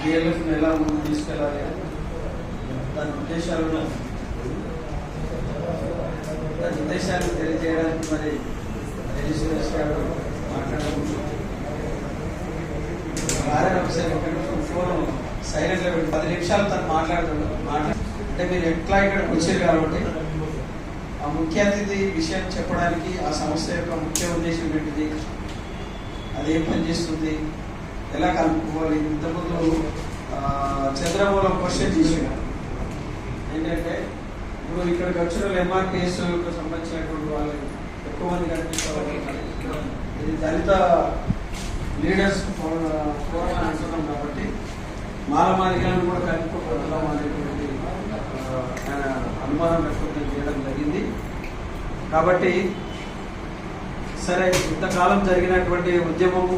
డిఎల్ఎఫ్ని ఎలా ముందుకు తీసుకెళ్ళాలి దాని ఉద్దేశాలను దాని ఉద్దేశాన్ని తెలియజేయడానికి మరి రెడ్డి గారు మాట్లాడడం ఆర్ఆర్ ఆఫీసర్ ఫోన్ సైలెంట్లో పెట్టి పది నిమిషాలు తను మాట్లాడుతాడు మాట్లా అంటే మీరు ఎట్లా ఇక్కడికి వచ్చారు కాబట్టి ఆ ముఖ్య అతిథి విషయం చెప్పడానికి ఆ సంస్థ యొక్క ముఖ్య ఉద్దేశం ఏంటిది? అది ఏం పని చేస్తుంది ఎలా కలుపుకోవాలి? ఇంతకుముందు చంద్రమూలం క్వశ్చన్ చేసాడు ఏంటంటే ఇప్పుడు ఇక్కడికి వచ్చిన ఎంఆర్పిఎస్ సంబంధించినటువంటి వాళ్ళు ఎక్కువ మంది కనిపిస్తారు. ఇది దళిత లీడర్స్ ఫోరం అని అంటున్నాం కాబట్టి మాలమాలికలను కూడా కలుపుకోవడం అనేటువంటి ఆయన అనుమానం వ్యక్తం చేయడం జరిగింది. కాబట్టి సరే ఇంతకాలం జరిగినటువంటి ఉద్యమము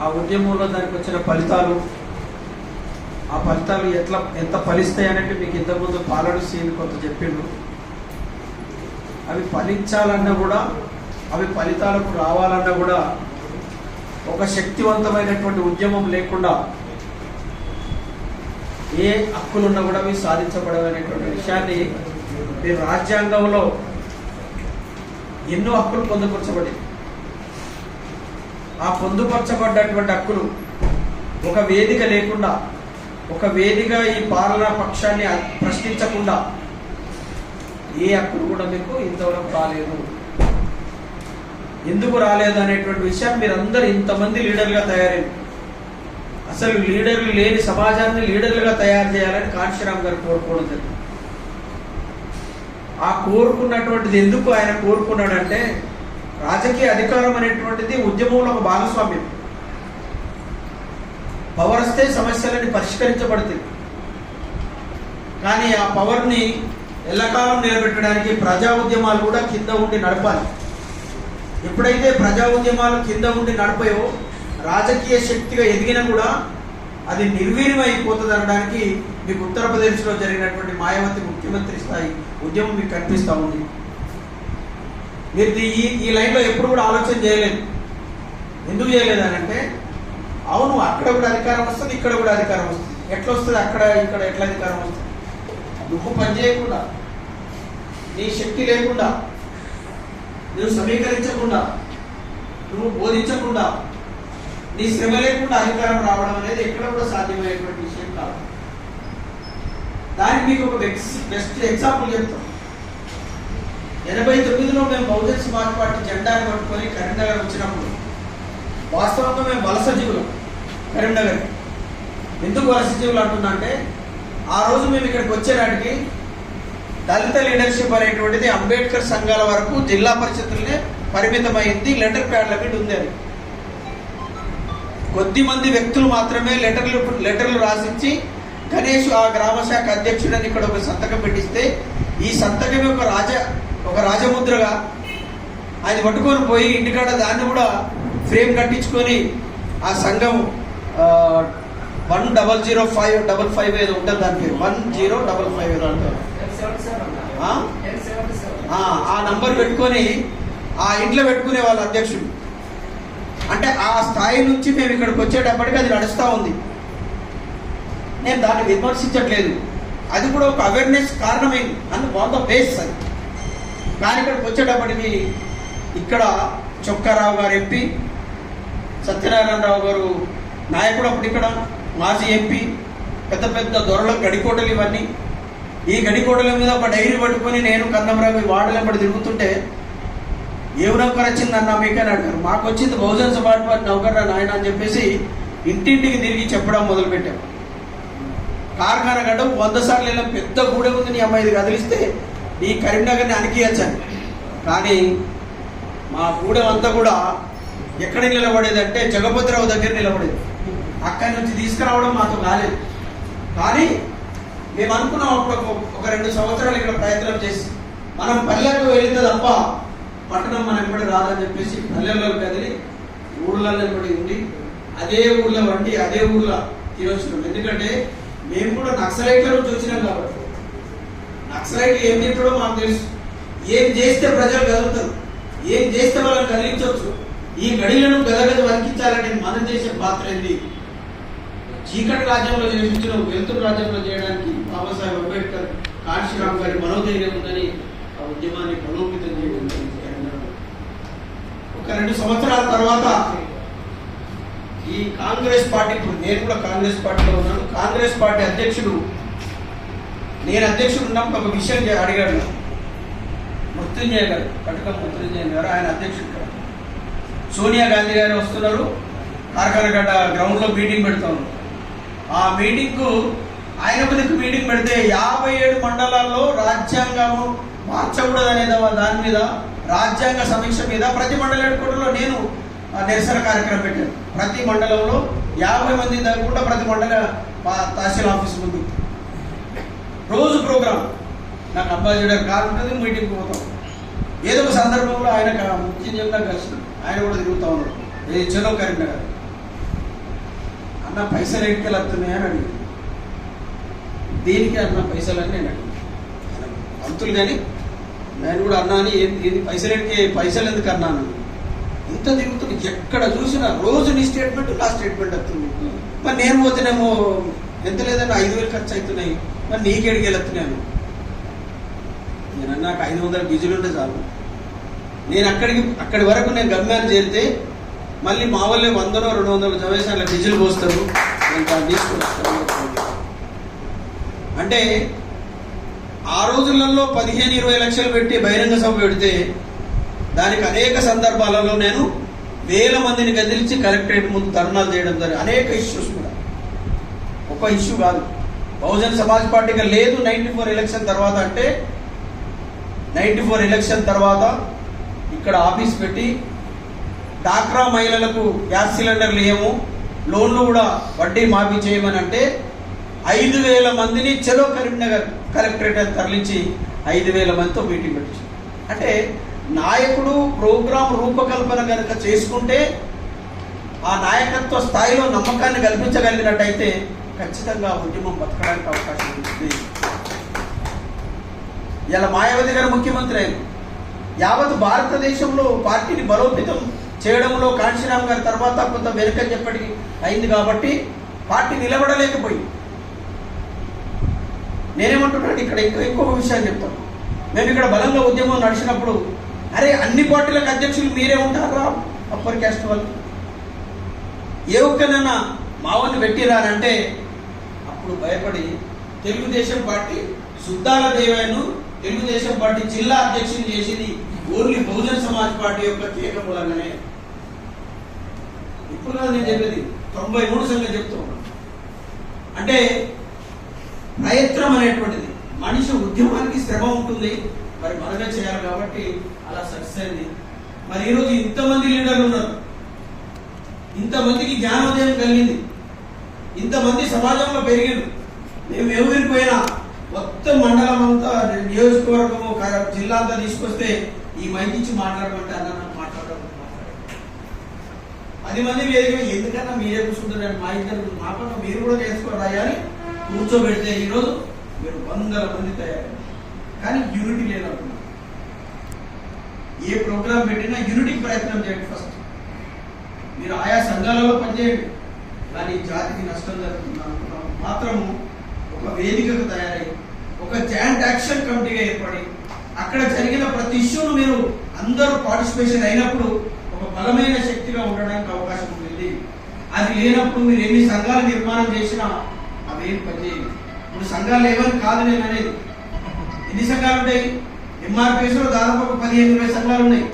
ఆ ఉద్యమంలో దానికి వచ్చిన ఫలితాలు ఆ ఫలితాలు ఎట్లా ఎంత ఫలిస్తాయి అనేది మీకు ఇంతకుముందు పాలడు సీన్ కొంత చెప్పిండు. అవి ఫలించాలన్నా కూడా అవి ఫలితాలకు రావాలన్నా కూడా ఒక శక్తివంతమైనటువంటి ఉద్యమం లేకుండా ఏ హక్కులున్నా కూడా అవి సాధించబడవనేటువంటి విషయాన్ని మీ రాజ్యాంగంలో ఎన్నో హక్కులు పొందుపరచబడింది ఆ పొందుపరచబడ్డటువంటి హక్కులు ఒక వేదిక లేకుండా ఒక వేదిక ఈ పాలనా పక్షాన్ని ప్రశ్నించకుండా ఏ హక్కులు కూడా మీకు ఇంతవరకు రాలేదు. ఎందుకు రాలేదు అనేటువంటి విషయం మీరందరూ ఇంతమంది లీడర్గా తయారైంది అసలు లీడర్లు లేని సమాజాన్ని లీడర్లుగా తయారు చేయాలని కాంశీరామ్ గారు కోరుకోవడం జరిగింది. ఆ కోరుకున్నటువంటిది ఎందుకు ఆయన కోరుకున్నాడంటే రాజకీయ అధికారం అనేటువంటిది ఉద్యమంలో ఒక భాగస్వామ్యం. పవర్ వస్తే సమస్యలని పరిష్కరించబడుతుంది. కానీ ఆ పవర్ని ఎల్లకాలం నిలబెట్టడానికి ప్రజా ఉద్యమాలు కూడా కింద ఉండి నడపాలి. ఎప్పుడైతే ప్రజా ఉద్యమాలు కింద ఉండి నడపాయో రాజకీయ శక్తిగా ఎదిగినా కూడా అది నిర్వీర్యం అయిపోతుంది అనడానికి మీకు ఉత్తరప్రదేశ్లో జరిగినటువంటి మాయావతి ముఖ్యమంత్రి స్థాయి ఉద్యమం మీకు కనిపిస్తూ ఉంది. మీరు దీ- ఈ ఈ లైన్లో ఎప్పుడు కూడా ఆలోచన చేయలేదు. ఎందుకు చేయలేదు అని అంటే అవును అక్కడ కూడా అధికారం వస్తుంది ఇక్కడ కూడా అధికారం వస్తుంది. ఎట్లా వస్తుంది? అక్కడ ఇక్కడ ఎట్లా అధికారం వస్తుంది? నువ్వు పని చేయకుండా నీ శక్తి లేకుండా నువ్వు సమీకరించకుండా నువ్వు బోధించకుండా నీ శ్రమ లేకుండా అధికారం రావడం అనేది ఎక్కడ కూడా సాధ్యమయ్యేటువంటి విషయం కాదు. దానికి మీకు ఒక బెస్ట్ ఎగ్జాంపుల్ చెప్తాను ఎనభై తొమ్మిదిలో మేము బహుజన్ సమాజ్ పార్టీ జెండాను పట్టుకొని కరీంనగర్ వచ్చినప్పుడు వాస్తవంగా మేము వలస జీవులం కరీంనగర్. ఎందుకు వలస జీవులు అంటున్నా అంటే ఆ రోజు మేము ఇక్కడికి వచ్చేనాటికి దళిత లీడర్షిప్ అనేటువంటిది అంబేద్కర్ సంఘాల వరకు జిల్లా పరిషత్తులనే పరిమితమైంది లెటర్ ప్యాడ్ల మీద ఉంది అది. కొద్ది మంది వ్యక్తులు మాత్రమే లెటర్లు లెటర్లు రాసిచ్చి గణేష్ ఆ గ్రామ శాఖ అధ్యక్షుడని ఇక్కడ ఒక సంతకం పెట్టిస్తే ఈ సంతకం ఒక రాజ ఒక రాజముద్రగా ఆయన పట్టుకొని పోయి ఇంటికాడ దాన్ని కూడా ఫ్రేమ్ కట్టించుకొని ఆ సంఘం one double zero five double five ఏదో ఉంటుంది దాని పేరు. వన్ జీరో డబల్ ఫైవ్ ఏదో అంటారు. ఆ? నంబర్ పెట్టుకొని ఆ ఇంట్లో పెట్టుకునే వాళ్ళ అధ్యక్షుడు. అంటే ఆ స్థాయి నుంచి మేము ఇక్కడికి వచ్చేటప్పటికి అది నడుస్తూ ఉంది. నేను దాన్ని విమర్శించట్లేదు. అది కూడా ఒక అవేర్నెస్ కారణమైంది అందు బాగా బేస్ అది. కానీ ఇక్కడికి వచ్చేటప్పటికి ఇక్కడ చొక్కారావు గారు ఎంపీ సత్యనారాయణరావు గారు నాయకుడు అప్పుడు ఇక్కడ మాజీ ఎంపీ పెద్ద పెద్ద దొరల గడికోటలు ఇవన్నీ. ఈ గడికోటల మీద ఒక డైరీ పట్టుకొని నేను కన్నమరావు వాడలేపడి తిరుగుతుంటే ఏ నౌకర్ వచ్చిందన్న మీకని అడిగారు. మాకు వచ్చింది బహుజన్ సమాజ్ పార్టీ నౌకర్రా నాయన అని చెప్పేసి ఇంటింటికి తిరిగి చెప్పడం మొదలుపెట్టాం. కార్ఖాన గడ్డ వంద సార్లు వెళ్ళాం. పెద్ద గూడె ఉంది నీ అమ్మాయి కదిలిస్తే ఈ కరీంనగర్ని అణికియచ్చాను. కానీ మా గూడెం అంతా కూడా ఎక్కడ నిలబడేదంటే జగపతిరావు దగ్గర నిలబడేది. అక్కడి నుంచి తీసుకురావడం మాకు కాలేదు కానీ మేము అనుకున్నాం అప్పుడు ఒక- రెండు సంవత్సరాలు ఇక్కడ ప్రయత్నం చేసి మనం పల్లెకు వెళితే తప్ప పట్టణం మనం ఎప్పుడు రాదని చెప్పేసి పల్లెల్లో కదిలి ఊళ్ళల్లో ఎప్పటి ఉండి అదే ఊళ్ళో వండి అదే ఊళ్ళో తినొచ్చినాం ఎందుకంటే మేము కూడా నక్సలైట్లను చూసినాం కాబట్టి. నక్సలైట్ ఏం తింటాడో మాకు తెలుసు. ఏం చేస్తే ప్రజలు కదులుతారు ఏం చేస్తే వాళ్ళని కదిలించవచ్చు ఈ గడిలను గదగద వణికించాలంటే మనం చేసే పాత్ర ఏంది చీకటి రాజ్యంలో చేసించిన వెలుతురు రాజ్యంలో చేయడానికి బాబాసాహెబ్ అంబేద్కర్ కాశీరామ్ గారి మనోధైర్యం ఉందని ఆ ఉద్యమాన్ని బలోపేతం చేయడం ఒక రెండు సంవత్సరాల తర్వాత ఈ కాంగ్రెస్ పార్టీ ఇప్పుడు నేను కూడా కాంగ్రెస్ పార్టీలో ఉన్నాను. కాంగ్రెస్ పార్టీ అధ్యక్షుడు నేను అధ్యక్షుడు ఉన్నప్పుడు ఒక విషయం అడిగాడు. మృత్యుంజయ గారు కటకం మృత్యుంజయ గారు ఆయన అధ్యక్షుడు గారు సోనియా గాంధీ గారు వస్తున్నారు. కార్ఖానగడ్డ గ్రౌండ్లో మీటింగ్ పెడతాను ఆ మీటింగ్కు ఆయన కొద్దికి మీటింగ్ పెడితే యాభై ఏడు మండలాల్లో రాజ్యాంగము మార్చకూడదు అనే దాని మీద రాజ్యాంగ సమీక్ష మీద ప్రతి మండల హెడ్కోటలో నేను ఆ, నిరసన కార్యక్రమం పెట్టాను. ప్రతి మండలంలో యాభై మంది దాకా ప్రతి మండల తహసీల్ ఆఫీస్ ముందు రోజు ప్రోగ్రామ్. నాకు అంబాసిడర్ కార్ ఉంటుంది మీటింగ్ పోతాం. ఏదో ఒక సందర్భంలో ఆయన ముఖ్యం చెప్పినా కలిసి ఆయన కూడా తిరుగుతా ఉన్నాడు. ఏ చలో కరీంనగర్. అన్న పైసలు ఎక్కడికి వస్తున్నాయి అని అడిగి దేనికి అన్న పైసలు అని నేను అడిగాను. పంతులు కానీ నేను కూడా అన్నా అని ఏది పైసలు ఎక్కడికి పైసలు ఎందుకు అన్నాను? ఇంత తిరుగుతుంది ఎక్కడ చూసినా రోజు నీ స్టేట్మెంట్ నా స్టేట్మెంట్ వస్తుంది. మరి నేను పోతేనేమో ఎంత లేదన్నా ఐదు వేలు ఖర్చు అవుతున్నాయి. మరి నీకెడికి వెళ్తున్నాను నేను నాకు ఐదు వందల బిజీలు ఉంటే చాలు. నేను అక్కడికి అక్కడి వరకు నేను గమ్యాన్ని చేరితే మళ్ళీ మా వాళ్ళే వందలో రెండు వందల జవేసార్లు డీజిల్ పోస్తారు. నేను అంటే ఆ రోజులలో పదిహేను ఇరవై లక్షలు పెట్టి బహిరంగ సభ పెడితే దానికి అనేక సందర్భాలలో నేను వేల మందిని కదిలించి కలెక్టరేట్ ముందు ధర్నాలు చేయడం జరిగింది. అనేక ఇష్యూస్ కూడా. ఒక ఇష్యూ కాదు. బహుజన్ సమాజ్ పార్టీగా లేదు. నైన్టీ ఫోర్ ఎలక్షన్ తర్వాత అంటే నైన్టీ ఫోర్ ఎలక్షన్ తర్వాత ఇక్కడ ఆఫీస్ పెట్టి డాక్రా మహిళలకు గ్యాస్ సిలిండర్లు లేము లోన్లు కూడా వడ్డీ మాఫీ చేయమని అంటే ఐదు వేల మందిని చెలో కరీంనగర్ కలెక్టరేట్ తరలించి ఐదు వేల మందితో మీటింగ్ పెట్టించారు. అంటే నాయకుడు ప్రోగ్రాం రూపకల్పన కనుక చేసుకుంటే ఆ నాయకత్వ స్థాయిలో నమ్మకాన్ని కల్పించగలిగినట్టయితే ఖచ్చితంగా ఉద్యమం బతకడానికి అవకాశం ఉంటుంది. ఇలా మాయావతి గారు ముఖ్యమంత్రి అయింది యావత్ భారతదేశంలో పార్టీని బలోపేతం చేయడంలో కాంశీరామ్ గారి తర్వాత కొంత వెనుకని చెప్పటి అయింది కాబట్టి పార్టీ నిలబడలేకపోయింది. నేనేమంటున్నాను ఇక్కడ ఇంకా ఇంకొక విషయాన్ని చెప్తాను. మేము ఇక్కడ బలంగా ఉద్యమం నడిచినప్పుడు అరే అన్ని పార్టీలకు అధ్యక్షులు మీరే ఉంటారా? అప్పర్ క్యాస్ట్ వాళ్ళు. ఏ ఒక్కనన్నా మావని పెట్టిరారంటే అప్పుడు భయపడి తెలుగుదేశం పార్టీ సుద్దాల దేవాయను తెలుగుదేశం పార్టీ జిల్లా అధ్యక్షుని చేసింది ఓన్లీ బహుజన్ సమాజ్ పార్టీ యొక్క కేక మూలంగానే. ఇప్పుడు కాదు నేను చెప్పేది తొంభై మూడు సంగతి చెప్తూ అంటే ప్రయత్నం అనేటువంటిది. మనిషి ఉద్యమానికి శ్రమ ఉంటుంది. మరి మనమే చేయాలి కాబట్టి అలా సక్సెస్ అయింది. మరి ఈరోజు ఇంతమంది లీడర్లు ఉన్నారు. ఇంతమందికి జ్ఞానోదయం కలిగింది. ఇంతమంది సమాజంలో పెరిగింది మేము ఎవరిపోయినా మొత్తం మండలం అంతా నియోజకవర్గము జిల్లా అంతా తీసుకొస్తే ఈ మైక్ ఇచ్చి మాట్లాడమంటే అన్న నాకు మాట్లాడడం పది మంది వేదిక ఎందుకన్నా మీరే కూర్చుంటారు? మా ఇద్దరు మా పక్క మీరు కూడా నేర్చుకోరా అని కూర్చోబెడితే ఈరోజు మీరు వందల మంది తయారు కానీ యూనిటీ లేదనుకున్నారు ఏ ప్రోగ్రాం పెట్టినా యూనిటీకి ప్రయత్నం చేయండి ఫస్ట్. మీరు ఆయా సంఘాలలో పనిచేయండి. కానీ జాతికి నష్టం జరుగుతుంది అనుకున్నాం. మాత్రము ఒక వేదికకు తయారై ఒక జాయింట్ యాక్షన్ కమిటీగా ఏర్పడి అక్కడ జరిగిన ప్రతి ఇష్యూను మీరు అందరూ పార్టిసిపేషన్ అయినప్పుడు ఒక బలమైన శక్తిగా ఉండడానికి అవకాశం ఉంటుంది అది లేనప్పుడు మీరు ఎన్ని సంఘాలు నిర్మాణం చేసినా అవేం పనిచేయవు. ఇప్పుడు సంఘాలు ఏమని కాదు నేను అనేది. ఎన్ని సంఘాలు ఉంటాయి? ఎంఆర్పీఎస్లో దాదాపు ఒక పదిహేను ఇరవై సంఘాలు ఉన్నాయి.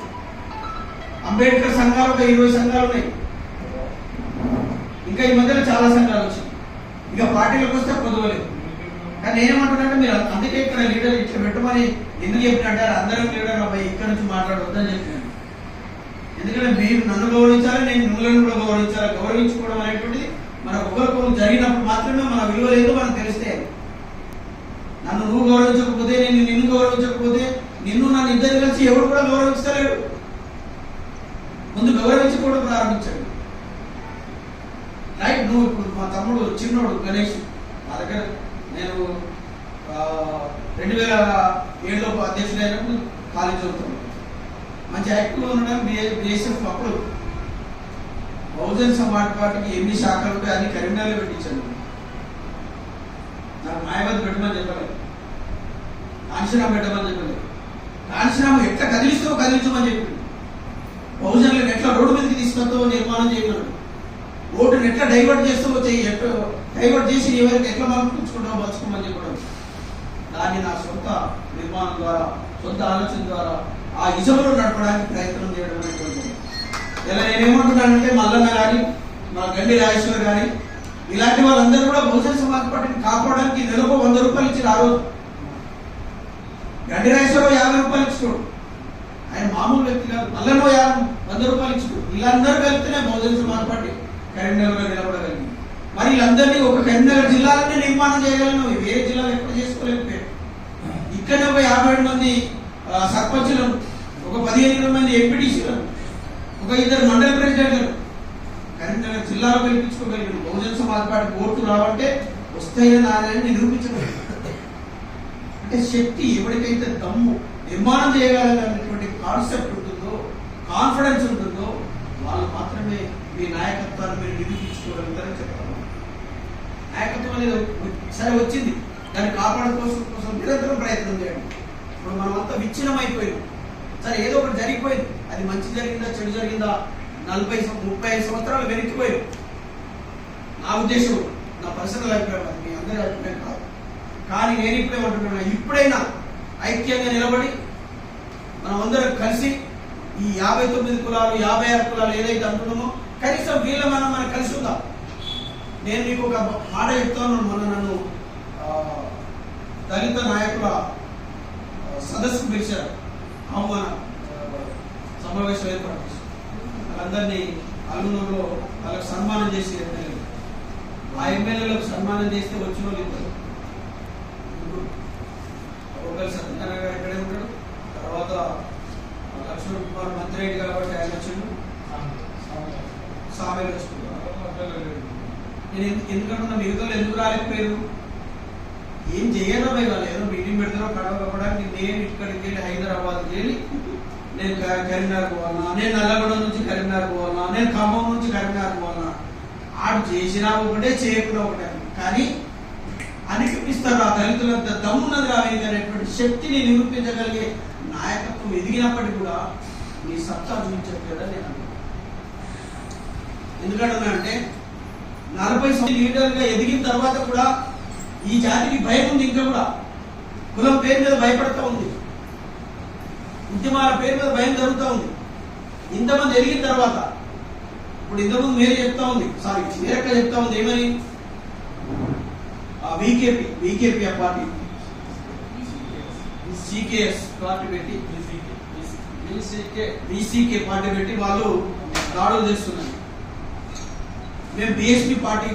అంబేద్కర్ సంఘాలు ఒక ఇరవై సంఘాలు ఉన్నాయి. ఇంకా ఈ మధ్యలో చాలా సంఘాలు వచ్చాయి. ఇక పార్టీలకు వస్తే కుదవలేదు కానీ నేనేమంటున్నానంటే మీరు అందుకే ఇక్కడ లీడర్ ఇట్లా పెట్టమని ఎందుకు చెప్పినట్టారు? అందరం లీడర్ అబ్బాయి ఇక్కడ నుంచి మాట్లాడవద్దని చెప్పినాను ఎందుకంటే మీరు నన్ను గౌరవించాలి నేను మిమ్మల్ని కూడా గౌరవించాలి. గౌరవించుకోవడం అనేటువంటిది మన ఒకరికొకరు జరిగినప్పుడు మాత్రమే మన విలువ లేదో మనకు తెలిస్తే నన్ను నువ్వు గౌరవించకపోతే నేను నిన్ను గౌరవించకపోతే నిన్ను నన్ను ఇద్దరు కలిసి ఎవరు కూడా గౌరవించలేడు. గౌరవించుకోవడం ప్రారంభించండి. రైట్ నువ్వు ఇప్పుడు మా తమ్ముడు చిన్నోడు గణేష్. మా దగ్గర నేను రెండు వేల ఏడులో అధ్యక్షుడు అయినప్పుడు కాలేజ్ చదువుతాను. మంచి యాక్టివ్గా ఉండడం బిఎస్ఎఫ్ అప్పుడు బహుజన్ సమాజ్ పార్టీకి ఎన్ని శాఖలు ఉంటాయి అన్ని కరీంనగర్లో పెట్టించాను నాకు మాయావతి పెట్టమని చెప్పలేదు. కాంశీరామ్ పెట్టమని చెప్పలేదు. కాంశీరామ్ ఎట్లా కదిలిస్తావో కదిలించమని చెప్పింది బహుజన్ మీదకి తీసుకొస్తూ నిర్మాణం చేయమన్నాడు ఓటుని ఎట్లా డైవర్ట్ చేస్తూ చెయ్యి ఎట్లా డైవర్ట్ చేసి ఎవరికి ఎట్లా మలుపుకుంటావో మలుచుకోమని చెప్పడం. దాన్ని నా సొంత నిర్మాణం ద్వారా సొంత ఆలోచన ద్వారా ఆ ఇజంలో నడపడానికి ప్రయత్నం చేయడం అనేటువంటిది. ఇలా నేనేమంటున్నానంటే మల్లన్న గారి మన గండి రాజేశ్వర్ గారి ఇలాంటి వాళ్ళందరూ కూడా బహుజన సమాజ్ పార్టీని కాపాడడానికి నెలకు వంద రూపాయలు ఇచ్చి ఆ రోజు. గండి రాజేశ్వరరావు యాభై రూపాయలు ఇచ్చుకోడు ఆయన మామూలు వ్యక్తి కాదు. మల్లన్నో యాభై వంద రూపాయలు ఇచ్చుకో. వీళ్ళందరూ కలిపితేనే బహుజన సమాజ్ పార్టీ కరీంనగర్లో నిలబడగలిగింది. మరి వీళ్ళందరినీ ఒక కరీంనగర్ జిల్లాలోనే నిర్మాణం చేయగలను? వేరే జిల్లాలో ఎక్కడ చేసుకోలేకపోయారు ఇక్కడనే ఒక యాభై ఏడు మంది ఆ, సర్పంచులను ఒక పదిహేను ఇరవై మంది ఎంపీటీసీలను ఒక ఇద్దరు మండల ప్రెసిడెంట్లను కరీంనగర్ జిల్లాలో గెలిపించుకోగలిగిన బహుజన సమాజ్ పార్టీ ఓట్లు రావంటే వస్తాయని ఆయన నిరూపించగలిగారు అంటే శక్తి ఎవరికైతే దమ్ము నిర్మాణం చేయగలనేటువంటి కాన్సెప్ట్ ఉంటుందో కాన్ఫిడెన్స్ ఉంటుందో వాళ్ళు మాత్రమే మీ నాయకత్వాన్ని మీరు నిరూపించుకోగలుగుతారని చెప్తాను నాయకత్వం అనేది సరే వచ్చింది. దాన్ని కాపాడడం కోసం నిరంతరం ప్రయత్నం చేయండి. ఇప్పుడు మనమంతా అంతా విచ్ఛిన్నం సరే ఏదో ఒకటి జరిగిపోయింది. అది మంచి జరిగిందా చెడు జరిగిందా? నలభై ముప్పై ఐదు సంవత్సరాలు వెనక్కిపోయారు నా ఉద్దేశం నా పర్సనల్ అభిప్రాయం అది మీ అందరి అభిప్రాయం కాదు. కానీ నేను ఇప్పుడే ఉంటున్నాను ఇప్పుడైనా ఐక్యంగా నిలబడి మనం అందరం కలిసి ఈ యాభై తొమ్మిది కులాలు యాభై ఆరు కులాలు ఏదైతే అంటున్నామో కనీసం వీళ్ళ మనం మనం కలిసి ఉందాం. నేను మీకు ఒక మాట చెప్తాను. మొన్న నన్ను దళిత నాయకుల సదస్సుకు సదస్సు పిలిచారు. అవమాన సమావేశం ఏర్పాటు చేశారు. వాళ్ళందరినీ అల్లునూరులో వాళ్ళకి సన్మానం చేసి ఎమ్మెల్యేలు ఆ ఎమ్మెల్యేలకు సన్మానం చేస్తే వచ్చిన వాళ్ళు ఇద్దరు. ముగ్గురు. సత్యనారాయణ గారు ఇక్కడే ఉంటాడు తర్వాత లక్ష్మణ్ కుమార్ మంత్రి కాబట్టి ఆయన వచ్చిండు. సామెలు నేను ఎందుకంటున్నా మిగతా ఎందుకు రాలేకపోయారు? ఏం చేయాలో మేము ఏదో మీటింగ్ పెడతారో కడవకపోవడానికి నేను ఇక్కడికి వెళ్ళి హైదరాబాద్కి వెళ్ళి నేను కరీంనగర్ పోవాలన్నా నేను నల్లగొండ నుంచి కరీంనగర్ పోవాలన్నా నేను ఖమ్మం నుంచి కరీంనగర్ పోవాలన్నా ఆడు చేసినా ఒకటే చేయకుండా ఒకటే కానీ అనిపిస్తారు ఆ దళితులంత దమ్మున్నదిగా అనేటువంటి శక్తిని నిరూపించగలిగే నాయకత్వం ఎదిగినప్పటికీ కూడా నీ సత్తా కదా నేను ఎందుకంటున్నా అంటే నలభై లీడర్గా ఎదిగిన తర్వాత కూడా ఈ జాతికి భయం ఉంది ఇంకా కూడా. కులం పేరు మీద భయపడతా ఉంది. ఉద్యమాల పేరు మీద భయం జరుగుతూ ఉంది. ఇంతమంది ఎదిగిన తర్వాత ఇప్పుడు ఇంతకుముందు మీరు చెప్తా ఉంది సారీ మీరక్క చెప్తా ఉంది ఏమని? వికేపీ వికేపీ ఆ పార్టీ? సికేఎస్ పార్టీ పెట్టి? బీసీకే పార్టీ పెట్టి వాళ్ళు దాడులు చేస్తున్నారు. మేము బిఎస్పీ పార్టీ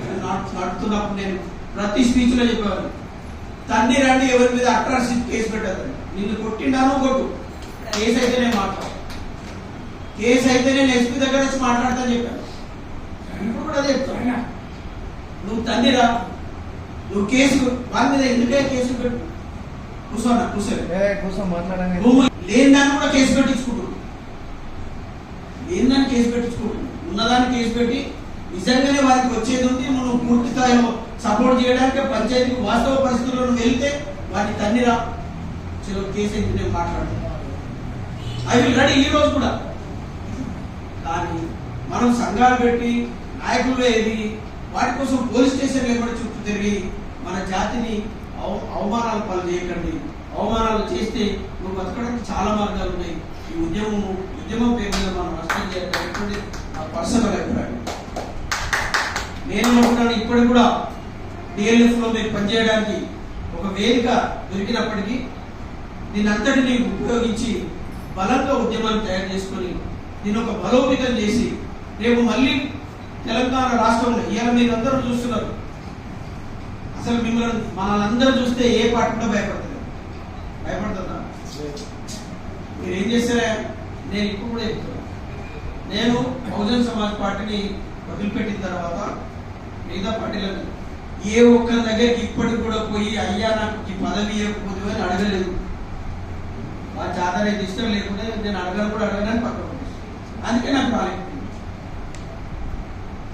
నడుపుతున్నప్పుడు నేను ప్రతి స్పీచ్లో చెప్పేవాడిని. తన్ని రండి ఎవరి మీద అట్రాసిటీ కేసు పెట్టదు నిన్ను కొట్టిండాను కొట్టు. కేసు అయితే నేను మాట్లాడు కేసు అయితే నేను ఎస్పీ దగ్గర వచ్చి మాట్లాడతాను చెప్పాను. ఇప్పుడు కూడా చెప్తాను. నువ్వు తండ్రిరా నువ్వు కేసు వాళ్ళ మీద ఎందుకే కేసు పెట్టు? కూర్చోన్నా కూర్చోలే కోసం మాట్లాడండి. లేని దాన్ని కూడా కేసు పెట్టించుకుంటున్నాడు లేని దాన్ని కేసు పెట్టించుకుంటున్నాడు ఉన్నదాన్ని కేసు పెట్టి నిజంగానే వారికి వచ్చేది ఉంది నువ్వు పూర్తి స్థాయిలో సపోర్ట్ చేయడానికి పంచాయతీకి వాస్తవ పరిస్థితుల్లో నువ్వు వెళ్తే వాటి తన్నిరా చలో కేసు నేను మాట్లాడు ఐ విల్ రెడీ ఈ రోజు కూడా. కానీ మనం సంఘాలు పెట్టి నాయకులు ఎదిగి వాటి కోసం పోలీస్ స్టేషన్ కూడా చుట్టూ తిరిగి మన జాతిని అవ- అవమానాలు పాలు చేయకండి. అవమానాలు చేస్తే నువ్వు బతకడానికి చాలా మార్గాలు ఉన్నాయి. ఈ ఉద్యమం ఉద్యమం పేరు మీద మనం నష్టం చేయాలి నా పర్సనల్ అభిప్రాయం. నేను అనుకున్నాను ఇప్పటికి కూడా డిఎల్ఎఫ్లో మీరు పనిచేయడానికి ఒక వేదిక దొరికినప్పటికీ దీనంతటిని ఉపయోగించి బలంగా ఉద్యమాన్ని తయారు చేసుకొని దీని ఒక బలోపేతం చేసి రేపు మళ్ళీ తెలంగాణ రాష్ట్రంలో ఇవాళ మీరు అందరూ చూస్తున్నారు. అసలు మిమ్మల్ని మనల్ని చూస్తే ఏ పార్టీ కూడా భయపడుతుంది భయపడుతుందా మీరు ఏం చేస్తారా? నేను ఇప్పుడు కూడా చెప్తున్నా. నేను బహుజన్ సమాజ్ పార్టీని వదిలిపెట్టిన తర్వాత మిగతా పార్టీలను ఏ ఒక్కరి దగ్గరికి ఇప్పటికి కూడా పోయి అయ్యా నాకు ఈ పదవి ఇవ్వకపోతే అని అడగలేదు. ఆ జాతర ఇష్టం లేకుంటే నేను అడగను కూడా అడగడానికి పక్కన అందుకే నాకు రాలేదు.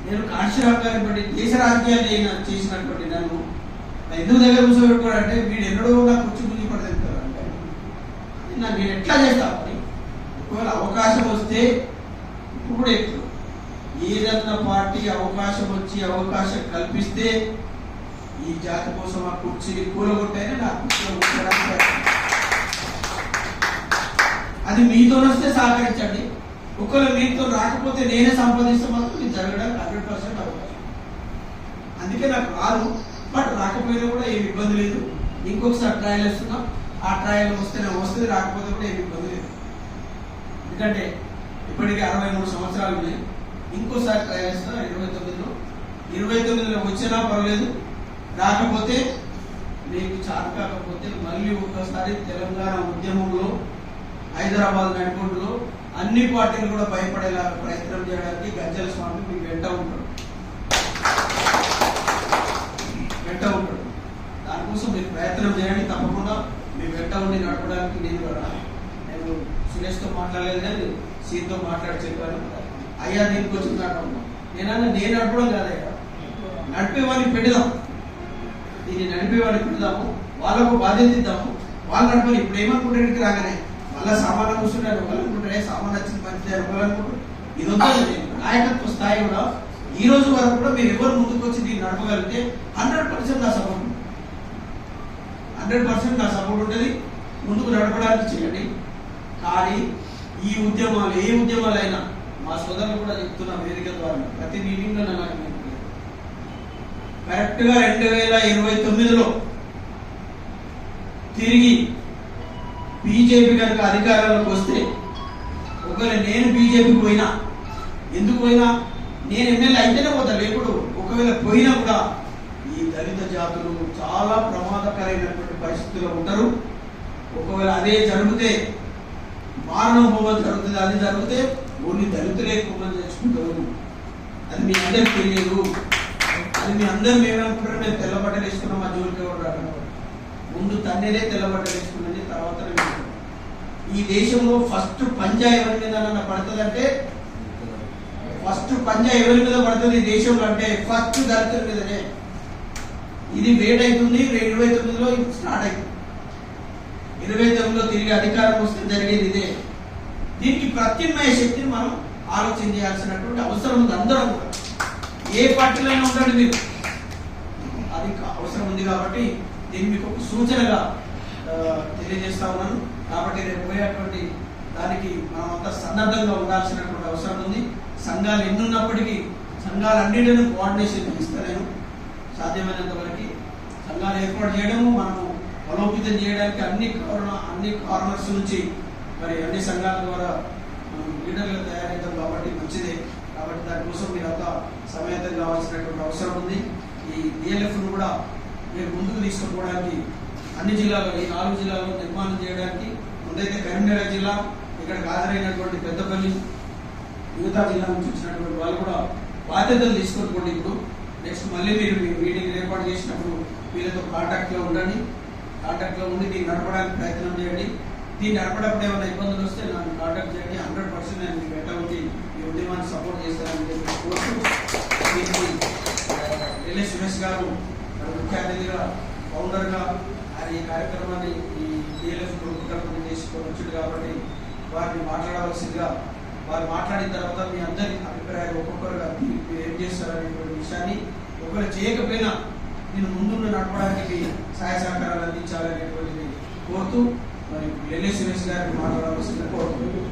నేను కాశీరావు బట్టి దేశ రాజకీయాలు అయిన చేసినటువంటి నన్ను ఎందుకు దగ్గర కూర్చోబెట్టుకోవాలంటే వీడు ఎన్నడూ నాకు కుర్చీ గుంజి పడతారు అంటే నన్ను నేను ఎట్లా చేస్తా మరి ఒకవేళ అవకాశం వస్తే ఇప్పుడు ఎక్కువ ఏదన్నా పార్టీ అవకాశం వచ్చి అవకాశం కల్పిస్తే ఈ జాతి కోసం ఆ కుర్చీని కూలగొట్టైనా నా కుర్చీలో కూర్చోడానికి అది మీతో వస్తే సహకరించండి. ఒకవేళ మీతో రాకపోతే నేనే సంపాదిస్తే మాత్రం ఇది జరగడానికి అందుకే నాకు రాదు. బట్ రాకపోయినా కూడా ఏమి ఇబ్బంది లేదు. ఇంకొకసారి ట్రయల్ వేస్తున్నాం. ఆ ట్రయల్ వస్తేనే వస్తుంది రాకపోతే కూడా ఏమి ఇబ్బంది లేదు. ఎందుకంటే ఇప్పటికే అరవై మూడు సంవత్సరాలు ఉన్నాయి. ఇంకోసారి ట్రయల్ వేస్తున్నాం ఇరవై తొమ్మిదిలో. ఇరవై తొమ్మిదిలో వచ్చినా పర్లేదు. రాకపోతే మీకు చాలు కాకపోతే మళ్ళీ ఒక్కసారి తెలంగాణ ఉద్యమంలో హైదరాబాద్ నడిపొండులో అన్ని పార్టీలు కూడా భయపడేలా ప్రయత్నం చేయడానికి గజ్జల స్వామి మీకు వెంట ఉంటాడు వెంట ఉంటాడు కోసం మీరు ప్రయత్నం చేయండి. తప్పకుండా మీ వెంట ఉండి నడపడానికి నేను కూడా నేను సురేష్తో మాట్లాడలేదు కానీ సీన్తో మాట్లాడి చెప్పాను. అయ్యా దీనికి వచ్చిన నడపడం నేనన్నా నేను నడపడం కాదయ్యా. నడిపే వాడిని పెడదాం. దీన్ని నడిపేవాడిని పెడదాము. వాళ్ళకు బాధ్యత ఇద్దాము. వాళ్ళు నడపని ఇప్పుడు ఏమనుకుంటానికి రాగానే? మళ్ళీ సామాన్లు కూర్చుంటారు ఒకళ్ళు అనుకుంటారే? సామాన్ వచ్చింది పని చేయాలి ఒకళ్ళు ఇది వద్దు నాయకత్వ స్థాయి కూడా ఈ రోజు వరకు కూడా మీరు ఎవరు ముందుకు వచ్చి దీన్ని నడపగలిగితే హండ్రెడ్ పర్సెంట్ నా సపోర్ట్. హండ్రెడ్ పర్సెంట్ నా సపోర్ట్ ఉంటుంది. ముందుకు నడపడానికి చేయండి. కానీ ఈ ఉద్యమాలు ఏ ఉద్యమాలైనా మా సోదరులు కూడా చెప్తున్న వేదిక ద్వారా ప్రతి మీటింగ్లో నాకు కరెక్ట్గా రెండు వేల ఇరవై తొమ్మిదిలో తిరిగి బీజేపీ కనుక అధికారంలోకి వస్తే ఒకవేళ నేను బీజేపీకి పోయినా ఎందుకు పోయినా నేను ఎమ్మెల్యే అయితేనే పోతా. లేకుడు ఒకవేళ పోయినా కూడా ఈ దళిత జాతులు చాలా ప్రమాదకరమైనటువంటి పరిస్థితుల్లో ఉంటారు. ఒకవేళ అదే జరిగితే మారణ జరుగుతుంది అది జరిగితే ఓన్లీ దళితులే హోమం చేసుకుంటారు. అది మీ అందరికి తెలియదు. అది మీ అందరూ మేమనుకుంటారు మేము తెల్లబట్టలు వేసుకున్నాం మా జోలికి ఎవరు ముందు తన్నేదే తెల్లబట్టలు వేసుకున్నది తర్వాత ఈ దేశంలో ఫస్ట్ పంజా ఎవరి మీద పడుతుందంటే ఫస్ట్ పంజా ఎవరి మీద పడుతుంది ఈ దేశంలో అంటే ఫస్ట్ దళితుల మీదనే. ఇది వేట్ అవుతుంది ఇరవై తొమ్మిదిలో స్టార్ట్ అయింది. ఇరవై తొమ్మిదిలో తిరిగి అధికారం వస్తే జరిగేది ఇదే. దీనికి ప్రత్యామ్నాయ శక్తిని మనం ఆలోచన చేయాల్సినటువంటి అవసరం ఉంది అందరం ఏ పార్టీలైనా ఉండండి మీరు. అది అవసరం ఉంది కాబట్టి దీన్ని మీకు ఒక సూచనగా తెలియజేస్తా ఉన్నాను. కాబట్టి రేపు పోయేటువంటి దానికి మనమంతా సన్నద్ధంగా ఉండాల్సినటువంటి అవసరం ఉంది. సంఘాలు ఎన్నున్నప్పటికీ సంఘాలన్నింటినీ కోఆర్డినేషన్ ఇస్తలేను సాధ్యమైనంత వరకు సంఘాలు ఏర్పాటు చేయడము మనము బలోపేతం చేయడానికి అన్ని కారణ అన్ని కార్నర్స్ నుంచి మరి అన్ని సంఘాల ద్వారా మనం లీడర్లు తయారవుతాం కాబట్టి మంచిదే. కాబట్టి దానికోసం మీరంతా సమేతం కావాల్సినటువంటి అవసరం ఉంది. ఈ డిఎల్ఎఫ్ను కూడా మీరు ముందుకు తీసుకుపోవడానికి అన్ని జిల్లాలో ఈ నాలుగు జిల్లాలో నిర్మాణం చేయడానికి ముందైతే కరీంనగర్ జిల్లా ఇక్కడ హాజరైనటువంటి పెద్దపల్లి మిగతా జిల్లా నుంచి వచ్చినటువంటి వాళ్ళు కూడా బాధ్యతలు తీసుకొని ఇప్పుడు. నెక్స్ట్ మళ్ళీ మీరు మీ మీటింగ్ ఏర్పాటు చేసినప్పుడు వీళ్ళతో కాంటాక్ట్లో ఉండండి. కాంటాక్ట్లో ఉండి దీన్ని నడపడానికి ప్రయత్నం చేయండి. దీన్ని నడపడప్పుడు ఏమైనా ఇబ్బందులు వస్తే నన్ను కాంటాక్ట్ చేయండి. హండ్రెడ్ పర్సెంట్ నేను మీకు ఎట్లా ఉండి ఈ ఉద్యమాన్ని సపోర్ట్ చేస్తానని చెప్పి కోరుతూ దీనికి ఎల్ఏ సురేష్ గారు ముఖ్య అతిథిగా ఫౌండర్గా ఆయన ఈ కార్యక్రమాన్ని ఈ డిఎల్ఎఫ్ రూపకల్పన చేసుకొని వచ్చాడు కాబట్టి వారిని మాట్లాడవలసిందిగా వారు మాట్లాడిన తర్వాత మీ అందరి అభిప్రాయాలు ఒక్కొక్కరుగా ఏం చేస్తారనేటువంటి విషయాన్ని ఒకవేళ చేయకపోయినా నేను ముందున్న నడపడానికి సహాయ సహకారాలు అందించాలనేటువంటిది కోరుతూ మరి ఎల్ఏ సురేష్ గారిని మాట్లాడవలసిందిగా కోరుతున్నాను.